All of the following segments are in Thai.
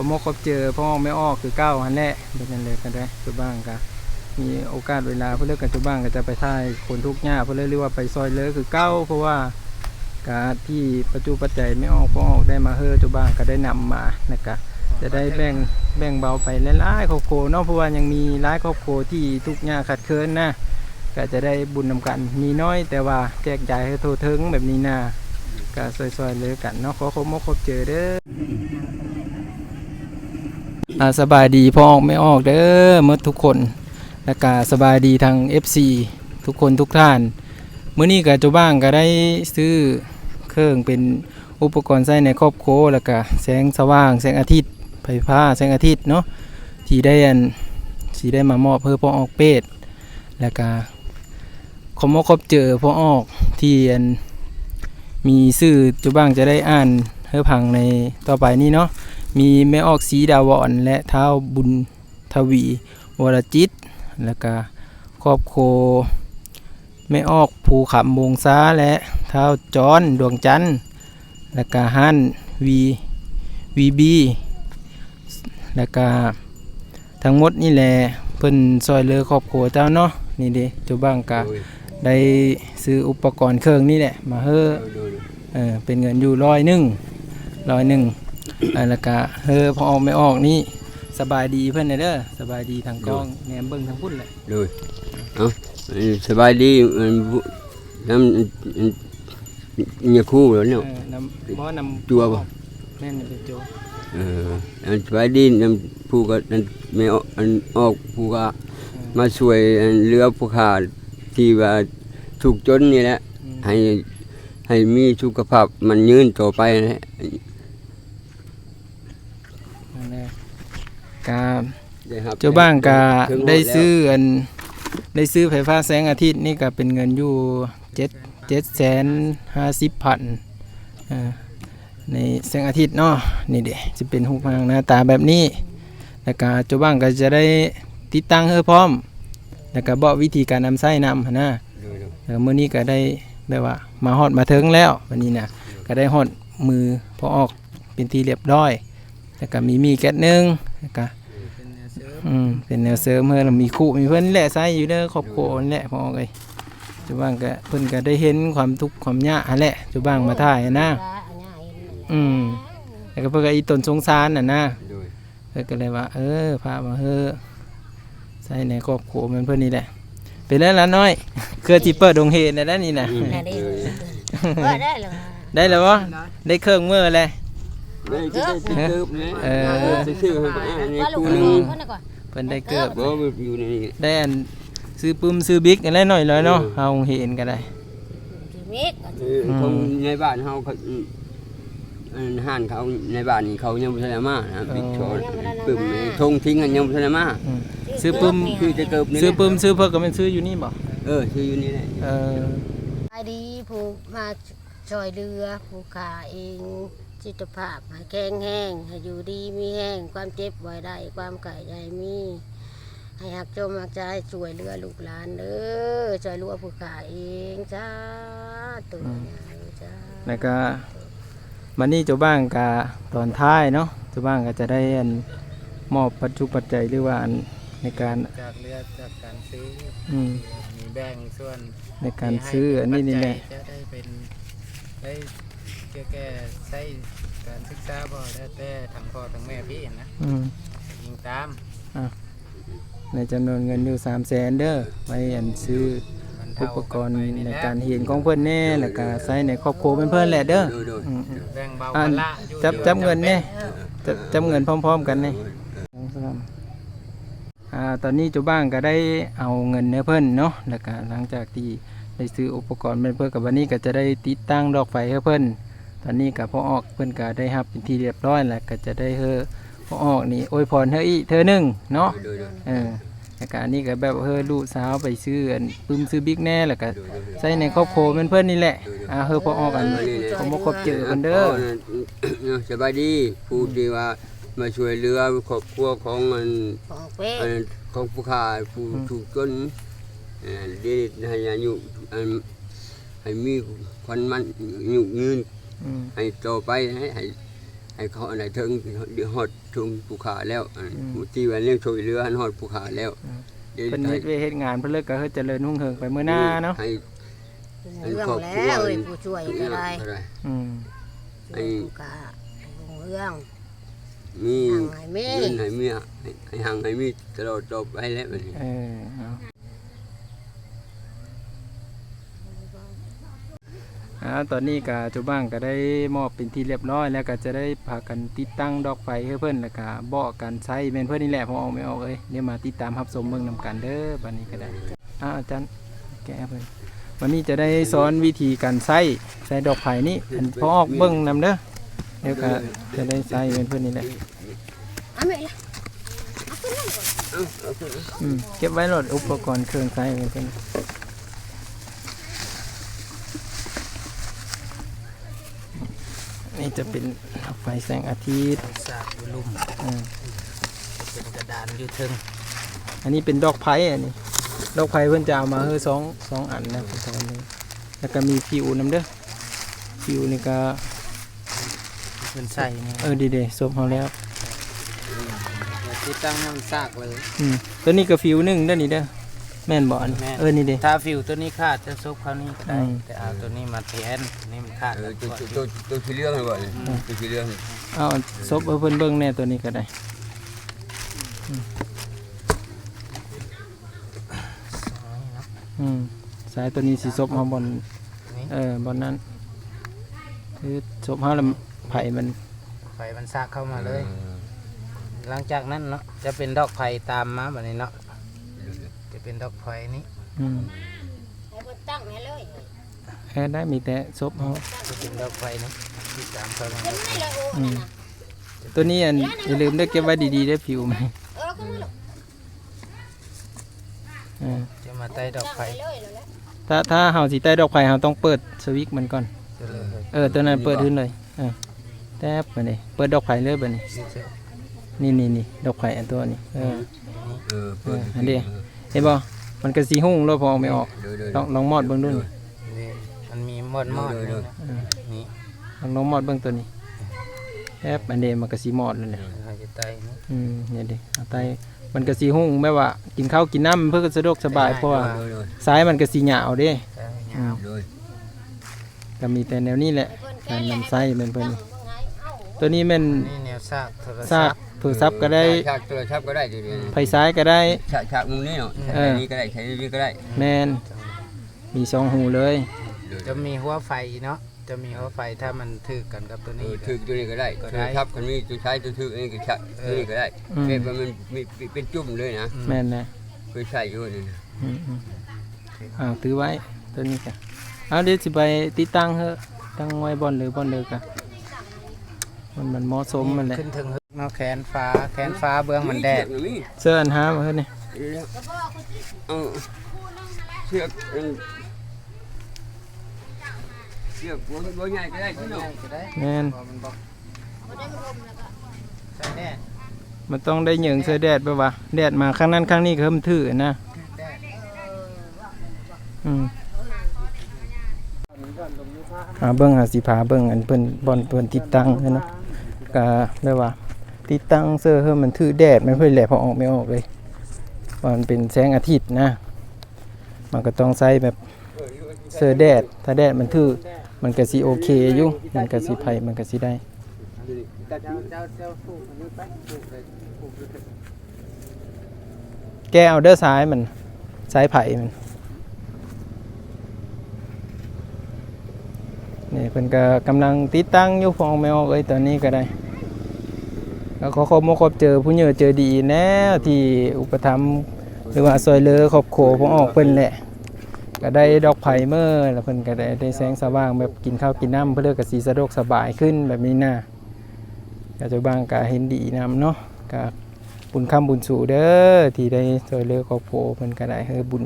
อมกคบเจอพ่อไม่ออกคือเก้าหันแหละเป็นนั่นเลยกันได้จุบ้างก็มีโอกาสเวลาเพื่อเลิกกันจุบ้างก็จะไปท่ายคนทุกข์ยากเพื่อเลิกเรียกว่าไปซอยเลิกคือเก้าเพราะว่าการที่ประจุปัจจัยไม่ออกพ่อออกได้มาเฮอจุบ้างก็ได้นำมานะครับจะได้แบ่งแบ่งเบาไปหลายๆครอบครัวนาะเพราะว่ายังมีหลายครอบครัวที่ทุกข์ยากขัดเคินนะก็จะได้บุญนำกันมีน้อยแต่ว่าแจกจ่ายให้โทรถึงแบบนี้นะก็ซอยๆเลยกันเนาะขอคบมกคบเจอเด้อ อ่าสบายดีพ่อออกไม่ออกเด้อหมดทุกคนแล้วก็สบายดีทาง FC ทุกคนทุกท่านมื้อนี้ก็เจ้าบ้างก็ได้ซื้อเครื่องเป็นอุปกรณ์ใช้ในครอบครัวแล้วก็แสงสว่าง แสงอาทิตย์ไฟฟ้าแสงอาทิตย์เนาะที่ได้อันที่ได้มามอบเพื่อพ่อออกเป็ดแล้วก็ขอมอครบเจอพ่อออกที่อันมีชื่อเจ้าบ้างจะได้อ่านเพื่อพังในต่อไปนี้เนาะ มีแม่ออกสีดาวอนและเท้าบุญทวีวรจิต แล้วก็ครอบครัวแม่ออกภูขำวงซ้าและเท้าจอนดวงจันทร์แล้วก็ฮันวีวีบีแล้วก็ทั้งหมดนี่แหละเพิ่นซอยเหลือครอบครัวเจ้าเนาะนี่เด้เจ้าบ้างกะได้ซื้ออุปกรณ์เครื่องนี่แหละมาเฮ้อเออเป็นเงินอยู่ร้อยหนึ่งร้อยหนึ่ง อันละกะเฮอพอออกไม่ออกนี่สบายดีเพื่อนเด้อสบายดีทางกล้องแหนมเบิ้งทางพุ่นเลย rồi Ờ, ừ, sờ bài đi ừ, vụ- năm ừ, nhà khu rồi เอ nhở อน้ำบ่น้ำจัวบ่แม่นเป็นจัว Ờ, sờ bài đi năm phu có mẹ ọc phu có mà xuôi lứa phu khả thì và thuộc chốn như đấy อืม hay hay mi สุขภาพมันยืนต่อไปนะนั่นแหละกาได้ค รับเจ้าบ้างกาถึงหมได้แล้วซื้ออันได้ซื้อไฟฟ้าแสงอาทิตย์นี่ก็เป็นเงินอยู่เจ็ดเจ็ดแสนห้าสิบพันอ่าในแสงอาทิตย์เนาะนี่เด็จะเป็นหูพังหน้าตาแบบนี้แล้วก็เจ้าบ้างก็จะได้ติดตั้งเฮอพร้อม แล้วก็บอกวิธีการนำไส้นำหั้นนะ Rồi, rồi. แล้วมื้อนี้ก็ได้แบบว่ามาฮอดมาถึงแล้ววันนี้นะก็ได้ฮอดมือพอออกเป็นที่เรียบร้อย แล้วก็มีมีแก๊สหนึงแล้วก็อืมเป็นแนวเสริมเพื่อมีคู่มีเพื่อนนี่แหละใส่อยู่เด้อครอบครัวนี่แหละพอออกเลยจุบ้างก็เพิ่นก็ได้เห็นความทุกข์ความยากหั้นแหละจุบ้างมาถ่ายหั้นนะอืมแล้วก็เพิ่นก็อีตนสงสารน่ะนะ Rồi. เพิ่นก็เลยว่า เออพามาเฮอใส่ในครอบครัวเหมือนเพิ่นนี่แหละเป็นแล้วล่ะน้อยเครือที่เปิดดงเฮนได้นี่นะ Ừ, Này đi. rồi. เออได้เลยได้แล้ววะได้เครื่องมือเลย Đây, cái cái- cái cơm đấy. Ờ. Cái sư hả? À, nhà ว่าลูก khu เอ nương. งคนน่ะก่อนเพิ่นได้เกือบ Bố bị vụ này ได้อันซื้อปึ้มซื้อบิ๊กอะไรหน่อยเลยเนาะอืมเฮาเห็นก็ได้ชีวิต Ừ, không ในบ้านเขาเขาอืมห้านเขาในบ้านนี่เขายังบ่ทันได้มานะบิ๊กโชว์ปึ้มนี่ทงทิ้งกันยังบ่ทันได้มาอืม ซื้อปึ้ม คือจะเกิบนี่ซื้อปึ้มซื้อเพิ่นก็เป็นซื้ออยู่นี่บ่เออชื่ออยู่นี่แหละ เออไปดีผู้มาช่วยเรือผู้ขาเอง จิตภาพให้แข็งแห้งให้อยู่ดีมีแห้งความเจ็บไว้ได้ ความไก่ใหญ่มี ให้หักจมหักใจช่วยเรือลูกหลานเด้อช่วยเรือผู้ขาเองจ้าตัวเนี่ยจ้าแล้วก็มันนี่เจ้าบ้างกะตอนท้ายเนาะเจ้าบ้างก็จะได้อันมอบปัจจุปัจจัยหรือว่าอันในการจากเลือดจากการซื้ออืมมีแบ่งส่วนในการซื้ออันนี้นี่แหละจะได้เป็นได้ เกี่ยวแก่ใช้การศึกษาบ่ได้แต่ทางพ่อทางแม่พี่นะอืมยิงตามในจำนวนเงินอยู่3 0 0แสนเด้อไว้อันซื้อบรรอุเทาปกรณ์ไปในแหละการเห็นของเพื่อนแน่แล้วก็ใช้ในครอบครัวเพื่อนๆแหละเด้อโดยโดยอืมแบ่งเบาอันภาระอยู่จับอยู่จับเงินแน่เออจับจับเงินพร้อม ๆ กันนี่อ่าตอนนี้เจ้าบ้างก็ได้เอาเงินให้เพิ่นเนาะแล้วก็หลังจากที่ได้ซื้ออุปกรณ์เป็นเพื่อกับวันนี้ก็จะได้ติดตั้งดอกไฟให้เพิ่น ตอนนี้กับพ่อออกเพิ่นก็ได้รับเป็นที่เรียบร้อยแล้วก็จะได้เฮอพ่อออกนี่อวยพรเฮออีกเธอหนึงเนาะโดยโดยเออแล้วก็อันนี้ก็แบบเฮอลูกสาวไปซื้ออันปึ้มซื้อบิ๊กแน่แล้วก็ใส่ในครอบครัวเพื่อนๆนี่แหละอ่าเฮอพ่อออกอันผมบ่ครบเจอกันเด้อเออสบายดีผู้ที่ว่ามาช่วยเหลือครอบครัวของมันของเป๊ะอันของผู้ขาผู้ถูกจนเอ่อได้ให้อายุอันให้มีควันมันอยู่ยืนอืม ให้ต่อไปให้ให้ให้ให้เขาอันไหนถึงเดี๋ยวฮอดถึงภูเขาแล้วอันที่ว่าเรื่องช่วยเหลืออันฮอดภูเขาแล้วเดี๋ยวเพิ่นให้เฮ็ดเวยเฮ็ดงานเพิ่นเลิกก็เฮ็ดเจริญรุ่งเรืองไปมื้อหน้าเนาะให้เรื่องแล้วเอ้ยผู้ช่วยก็ได้ก็ได้อืมไอ้ผู้กาลงเรื่องมีทางไหนแม่เงินให้มีให้ให้หังให้มีตลอดจบไปแล้วบัดนี้ เออเอาอ่าตอนนี้ก็เจ้าบ้างก็ได้มอบเป็นที่เรียบร้อย แล้วก็จะได้พากันติดตั้งดอกไฟให้เพิ่นแล้วก็เบาะกันใช้แม่นเพิ่นนี่แหละพอออกไม่ออกเอ้ยเดี๋ยวมาติดตามรับชมเบิ่งนํกันเด้อบัดนี้ก็ได้อ่าอาจารย์แกะเพิ่นวันนี้จะได้สอนวิธีการใช้ใช้ดอกไผ่นี่อันพอออกเบิ่งนํเด้อเดี๋ยวก็จะได้ใช้แม่นเพิ่นนี่แหละเอาแม่ละเอาเอาขึ้นอืมเก็บไว้รถอุปกรณ์เครื่องใช้แม่นเพิ่น นี่จะเป็นดอกไฟแสงอาทิตย์สากอยู่ลุ่มอ่าเป็นกระดานอยู่เทึงอันนี้เป็นดอกไผ่อันนี้ ดอกไผ่เพิ่นจะเอามาเฮ้อสองสองอันนะผมจำเลยแล้วก็มีฟิวน้ำเด้อฟิวนี่ก็เพิ่นใส่นี่เออดีเดซบเขาแล้วแล้ว ติดตั้งให้มันซากเลย อืมตัวนี้ก็ฟิวหนึ่งเด้อนี่เด้อ แม่นบ่อันแม่น เออนี่เด้ ถ้าฟิวตัวนี้ขาดจะซุบเขานี่ก็ได้อืม แต่เอาตัวนี้มาแทนนี่มันขาดเออแล้วตัวก็ตัวตัวตัวที่เรื่องให้บ่นี่ตัวที่เรื่องเอาซบเอาเพิ่นเบิ่งแน่ตัวนี้ก็ได้อืมสายตัวนี้สิซบเฮาบนนี่เออบนนั้นคือซบเฮาแล้วไผ่มันไฟมันซากเข้ามาเลย หลังจากนั้นเนาะจะเป็นดอกไผ่ตามมาแบบนี้เนาะจะ เป็นดอกไผ่นี้อืมให้เพิ่นตั้งให้เลยแค่ได้มีแต่ซบเฮาจะเป็นดอกไผ่นี้ที่ตามเข้ามาเพิ่นไม่เลยโอ้นั่นน่ะตัวนี้อันอย่าลืมได้อเก็บไว้ดีๆได้อผิวมันเออก็มาลูกเออจะมาใต้ดอกตั้งไผ่ให้เลยแล้วแหละถ้าถ้าเฮาสิใต้ดอกไผ่เฮาต้องเปิดสวิตช์มันก่อน จะเลยเออตัวนั้นเปิดขึ้นเลยเออแทบมานี่เปิดดอกไผ่เลยบัดนี้ นี่นี่นี่ดอกไผ่อันตัวนี้เออ เออเปิดอันนี้เห็นบ่มันก็สีหุ่งแล้วพอไม่ออกเดี๋ยวเดี๋ยวลองลองมอดเบิ่งดูนี่นี่มันมีมอดมอดเดี๋ยวนี่ลองลองมอดเบิ่งตัวนี้แทบอันเดมันก็สีมอดเลยแหละเขาจะใต้นี่อืมเนี่ยดิเอาไตมันก็สีหุ่งแม่ว่า กินข้าวกินน้ำเพื่อสะดวกสบายเพราะว่าเดี๋ยวเดี๋ยวสายมันก็สีหยาวเด้ใต้อืยามวเดี๋ยวก็มีแต่แนวนี้แหละเพิ่นการแค่นำไส้เป็นเพิ่นตั้งเบิ่งให้เอ้าตัวนี้แม่นนี่แนวซาก โทรซาศักพท์โทรศัพท์ก็ได้ฉากโทรศัพท์ก็ได้เดี๋ยวเดี๋ยวไฟซ้ายก็ได้ฉากฉากมุมนี้เนาะเออใช้นี้ก็ได้ใช้นี้ก็ได้แมนมีสองหูเลยเดี๋ยวจะมีหัวไฟเนาะจะมีหัวไฟถ้ามันถือกันกับตัวเอนี้อถือตัวนี้ก็ได้ก็โทได้รศัพท์คันนี้ตัวใช้ตัวถือนี่ก็ใช้ตัวนี้ก็ได้อืมเก็บมันมีเป็นจุ่มเลยนะแมนนะเคยใช้อยู่นี่นะอืมอืมอ้าวถือไว้ตัวนี้กันเอาเดี๋ยวสิไปติดตั้งเถอะตั้งไว้บอนหรือบอนเลยกันมันมันเหมาะสมมันแหละขึ้นถึงฮึก เนาะแขนฟ้าแขนฟ้าเบื้องมันแดดเชือกนี่เสื้ออันหามาเฮ้ยนี่เอาเชือกอันเชือกบัวบัวใหญ่ก็ได้พี่น้องก็ได้แมนพอมันบอกบ่ได้มันลมแล้วก็ใส่แดดมันต้องได้เหยิงเสื้อแดดไปวะแดดมาข้างนั้นข้างนี้ก็มันถือนะแดดอืมหาเบิ้งหาสีผาเบิ้งอันเพิ่นบอลเพิ่นติดตั้งเนาะก็แบบว่า ติดตั้งเสื้อเฮ้มันถือแดดไมันเพิ่นแหละพอออกไม่ออกเลยมันเป็นแสงอาทิตย์นะ มันก็ต้องใส่แบบเสื้อแดด ถ้าแดดมันถือมันก็สิโอเคอยู่มันก็สิไผมันก็สิได้เจ้าเจ้าเจ้าปลูกอันนี้ไปปลูกเลยปลูกเลยแกเอาเด้อซ้ายมันซ้ายไผ่มันนี่เพิ่นก็กำลังติดตั้งอยู่ฟองแมวเอ้ยตอนนี้ก็ได้ ก็ขอขอบมขอบเจอผู้เยอะเจอดีแน่ที่อุปถัมภ์หรือว่าซอยเลอขอบโขพองออกเพิ่นแหละก็ได้ดอกไผ่เมื่อแล้วเพิ่นก็ได้ได้แสงสว่างแบบกินข้าวกินน้ำเพื่อเลือกกสีสะดวกสบายขึ้นแบบนี้นะก็จะบางก็เห็นดีนำเนาะก็บุญคำบุญสู่เด้อที่ได้ช่วยเลอครอบครัวเพิ่นก็ได้เฮอบุญ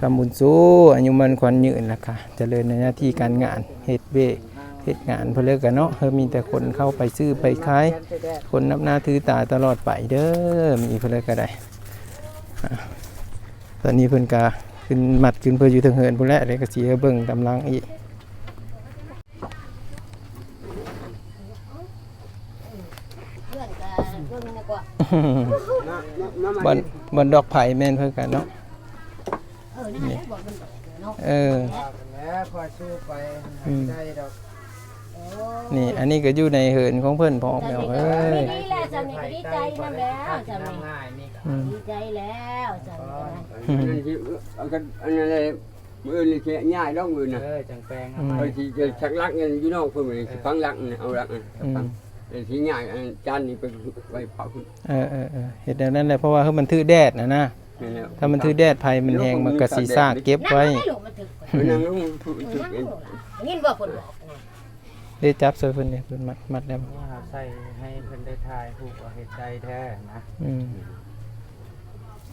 คำบุญสู่อายุมันขวัญยืนล่ะค่ะเจริญในหน้าที่การงานเฮ็ดเว เฮ็ดงานเพิ่นเลิกกันเนาะเฮอมีแต่คนเข้าไปซื้อไปขาย คนนับหน้าถือตาตลอดไปเด้อมีเพิ่นเลิกก็ได้อะตอนนี้เพิ่นก็ขึ้นมัดขึ้นเพื่ออยู่เทิงเหินพุ่นแหละเดี๋ยวก็สิเฮอเบิ่งกำลังอีกเบิ่งดีกว่าบอนบอนดอกไผ่แม่นเพื่อกันเนาะเออนั่นแหละบอกมันดอกเนาะเออแล้วคอยสู้ไปอืมได้ดอกโอ้ นี่อันนี้ก็อยู่ในเหินของเพิ่นพอแมวเอ้ยนี่แหละจำนี่ก็ดีใจนํแล้วจำนี่ง่ายนี่ก็อืมดีใจแล้วจำนี่อันนั้นที่เอากันอันนั้นเลยมือนี่แค่ง่ายดอกมือน่ะเออจังแปลงเอาเอมาอที่จะชักลักเงินอยู่นอกเพิ่นนี่สิฟังลักนี่เอาลักนี่อืมไอ้ที่ง่ายอันจานนี่ไปไว้เผาคุณเออเออเออเห็ดแบบนั้นแหละเพราะว่าเฮ้ยมันถือแดดนะนะนี่แหละถ้ามันถือแดดไผ่มันแห้งมันก็สีซากเก็บนั่งไว้ให้ลูกมันถึกเออนั่งลงฝึกเออฝึกนั่งเองลูกล่ะยินบ่เพิ่นบอกนะ ได้จับเสื้อเพิ่นเนี่ยเพิ่นมัดมัดแล้วว่าใส่ให้เพิ่นได้ทายถูกเอาเฮ็ดใจแท้นะอืม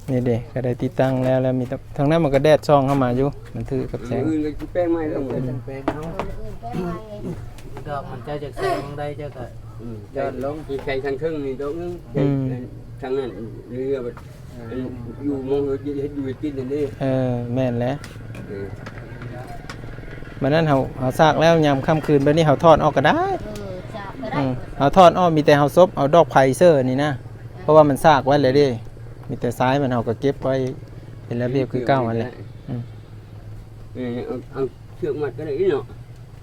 นี่เด็กก็ได้ติดตั้งแล้วแล้วมีแต่ทางนั้นมันก็แดดช่องเข้ามาอยู่มันถือกับแสงอื่นก็สิแป้งไม้ลงเออจังแปลงเอาคนอื่นไปไว้ดอกมันเจะจากแสงได้เจ้าก็อืมย้อนลงที่ใครทางครึ่งนี่ตรงนึงทางนั้นเรือแบบอยู่มองเฮ็ดอยู่กินนั่นนี่เออแม่นแล้วเออ มันนั้นเฮาเฮาซากแล้วยามค่ำคืนบัดนี้เฮาทอดออกก็ได้เออจับก็ได้อืมเฮาทอดออกมีแต่เฮาซบเอาดอกไผ่เซอร์นี่นะเพราะว่ามันซากไว้เลยเดิมีแต่ซ้ายมันเฮาก็เก็บไว้เป็นระเบียบคือเก่านั่นแหละ อืม เออเอาเอาเชือกมัดก็ได้เนาะ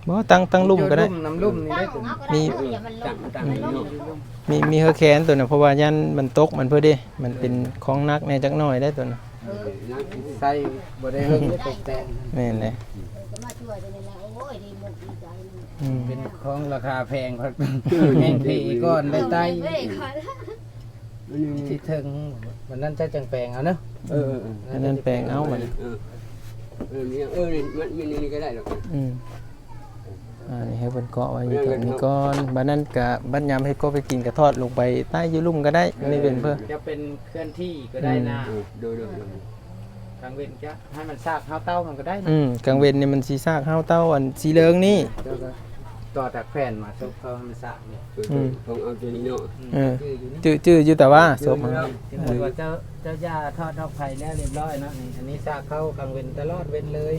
บ่ตั้งตั้งลุ่มก็ได้ น้ำลุ่มนี่ตั้ได้งถึงเอาก็ได้มีเอออย่ามันลตั้งงตั้งมันลงเนาะมีมีเฮอแคนตัวน่ะเพราะว่ายันมันตกมันเพื่อเดิมันเป็นของนักแน่จักหน่อยได้ตัวน่ะเออใส่บ่ได้เฮิงได้ตกแต่งแม่นเลยก็มา ช่วยกันนี่แหละโอ้ยดีมุกดีใจมันอืมเป็นของราคาแพงครับแห้งพีก้อนได้ใต้เว้ยก่อนที่ถึงวันนั้นจะจังแปลงเอาเนาะเออเอออันนั้นแปลงเอามันเออเออเนี่ยเออนี่มันมีนี่ก็ได้หรอกอืมอ่านี่ให้เพิ่นเกาะไว้อยู่ตรงนี้ก่อนบัดนั้นก็บัดยามให้ก็ไปกินก็ทอดลงไปใต้อยู่ลุ่มก็ได้ไม่เป็นเพิ่นจะเป็นเคลื่อนที่ก็ได้นะเออดูดูดู กลางเว้นจะให้มันซากข้าวเต้ามันก็ได้นะอืมกลางเว้นนี่มันสีซากข้าวเต้าอันสีเหลืองนี่เดี๋ยวก็ต่อจากแผ่นมาซุกเขาให้มันซากเนี่ยดูของเอาตัวนี้เนาะเออ คืออยู่นี่จื้อจื้ออยู่แต่ว่าศพมันถึงบอกว่าเจ้าเจ้าย่าทอดดอกไผ่แล้วเรียบร้อยเนาะนี่อันนี้ซากเข้ากลางเว้นตลอดเว้นเลย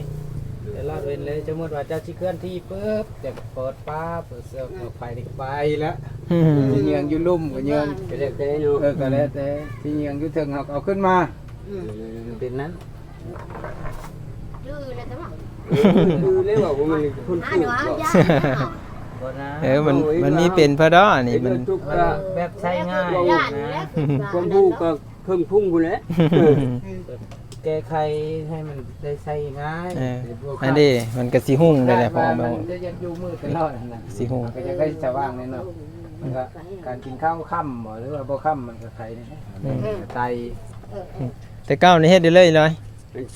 ตลอดเว้นเลยสมมติว่าเจ้าชิเคลื่อนที่ปุ๊บจะเปิดป้าเปิดเสื้อดอกไผ่นี่ไปแล้วอืมที่เยืองอยู่ลุ่มก็เยืองก็ได้แต่เนาะเออก็แล้วแต่ที่เยืองอยู่ถึงเอาเอาขึ้นมา อืมเป็นนั้นดื้อเลยแต่ว่าดูเลยว่ามันคนหาถูหนูกหาก็ยาบ่นะเออมันมันมีเป็นพระดอนี่มันทุกมันก็แบบใช้ง่ายย่านนะแล้วความผู้ก็เพิ่มพุ่งพุ่นแหล้วแก้ไขให้มันได้ใช้ง่ายเอออันนี้มันก็สิหุ่งได้แหละพอมัแม่นจะยังอยู่มืดตลอดนะสิหุ่งก็จะได้สว่างแน่นอนมันก็การกินข้าวค่ำบ่หรือว่าบ่ค่ำมันก็ไข่นี่อืมไต แต่ก้าวนี่เฮ็ดได้เลยเลย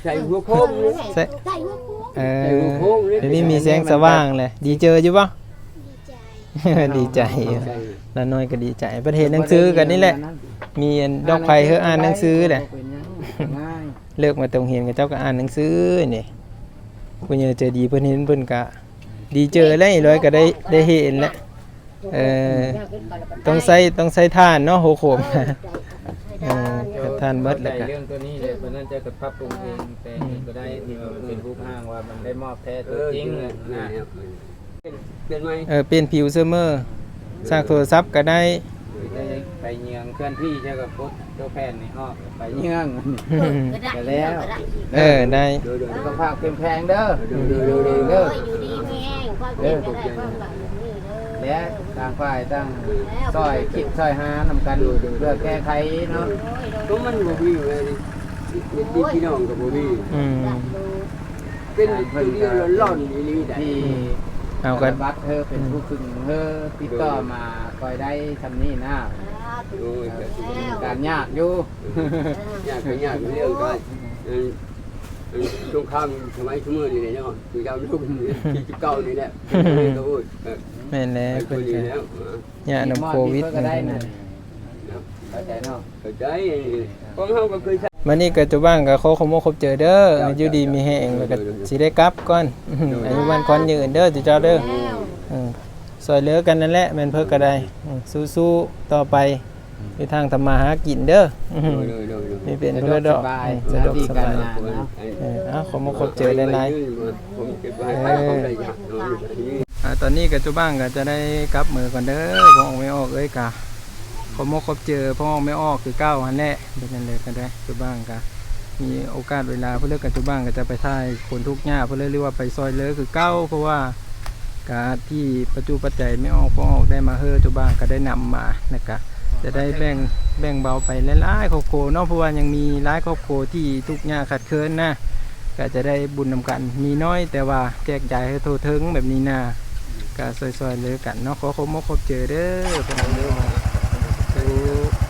ใส่หัวโค้งเลยใส่ใส่หัวโค้งเออใส่หัวโค้งเลยเดี๋ยวนี้มีแสงสว่างเลยดีเจออยู่ปะดีใจใส่แล้วน้อยก็ดีใจ ประเทศหนังสือกันนี่แหละ มีอันดอกไผ่เฮออ่านหนังสือแหละเป็นหยังง่ายเลิกมาตรงเฮียนกับเจ้าก็อ่านหนังสือนี่ผู้ใหญ่เจอดีเพิ่นเห็นเพิ่นก็ดีเจอแล้วอีร้อยก็ได้ได้เห็นแล้วเออต้องใส่ต้องใส่ท่านเนาะโหโขม เออกับท่านเบิดเลยข้าก็ใจเรื่องตัวนี้เลยเพราะนั้นจะกับปรับปรุงเองแต่งเองก็ได้ที่ว่ามันเป็นรูปห้างว่ามันได้มอบแท้เอตัวอจริงเลเลยยนะนะเปลี่ยนไหมเออเป็นผิวเสมอสร้างโทรศัพท์ก็ได้ได้ไปเยืองเคลื่อนที่เจ้ากับพุทธเจ้าแผ่นนี่ฮอกไปเยืองก็ได้ก็ได้เออได้ดูดูสุขภาพเข้มแข็งเด้อดูดูดูดูเด้ออยู่ดีมีแห้งความเจ็บก็ได้ความหลังนี่ เด้อและต่างฝ่ายต่างซอยคิดซอยหานำกันเพื่อแก้ไขเนาะก็มันบ่มีอยู่เลยนี่พี่น้องกับบ่มีอืมเป็นคนเดียวร้อนๆอีหลีได้ที่เอากันบัตรเธอเป็นผู้คึงเธอติดต่อมาคอยได้ทำนี่นะโอ้ยการยากอยู่ยากก็ยากเรื่องก็ เออสงครามสมัยชั่วโมงนี่แหละเนาะคือยาวรุ่งที่สิบเก้านี่แหละก็โอ้ยเออแม่นแล้วไอ้คเพิ่นนนี้ก็แล้วยานํโควิดก็ได้นะเข้าใจเนาะเข้าใจของเฮาก็เคยใช้มันนี่ก็จะบ้างก็ขอขโมยครบเจอเด้ออยู่ดีมีแห้งแล้วก็สิได้กลับก่อนอายุวันควันยืนเด้อจิเจ้าเด้ออืมซอยเหลือกันนั่นแหละแม่นเพิ่นก็ได้อืมสู้ๆต่อไป ในทางทำมาหากินเด้ออืมโดยโดยโดยไม่เป็นสะเพื่อดดวอกกสบายสะดวกสบายหน้าที่การงานเนาะเออเอาขอมาครบเจอหลายผมเก็บไว้ให้ผมได้อยากเนาะๆอ่าตอนนี้ก็จุบ้างก็จะได้กลับมือก่อนเด้อบ่ออกไม่ออกเอ้ยกะอมกขอบเจอพ่อไม่ออกคือเก้าหันแหละเป็นนั่นเลยก็ได้จุบ้างกะมีโอกาสเวลาเพื่อเลิกกันจุบ้างก็จะไปท่ายคนทุกข์ยากเพื่อเรียกว่าไปซอยเลิกคือเก้าเพราะว่าการที่ประจุปัจจัยไม่ออกพ่อออกได้มาเฮอจุบ้างก็ได้นำมานะครับ จะได้แบ่งแบ่งเบาไปหลายๆครอบครัวเนาะเพราะว่ายังมีหลายครอบครัวที่ทุกข์ยากขัดเคินนะก็จะได้บุญนำกันมีน้อยแต่ว่าแจกจ่ายให้โทถึงแบบนี้นะก็ซอยๆเลยกันเนาะขอขอบมกขอบเจอเด้อเป็นเด้อ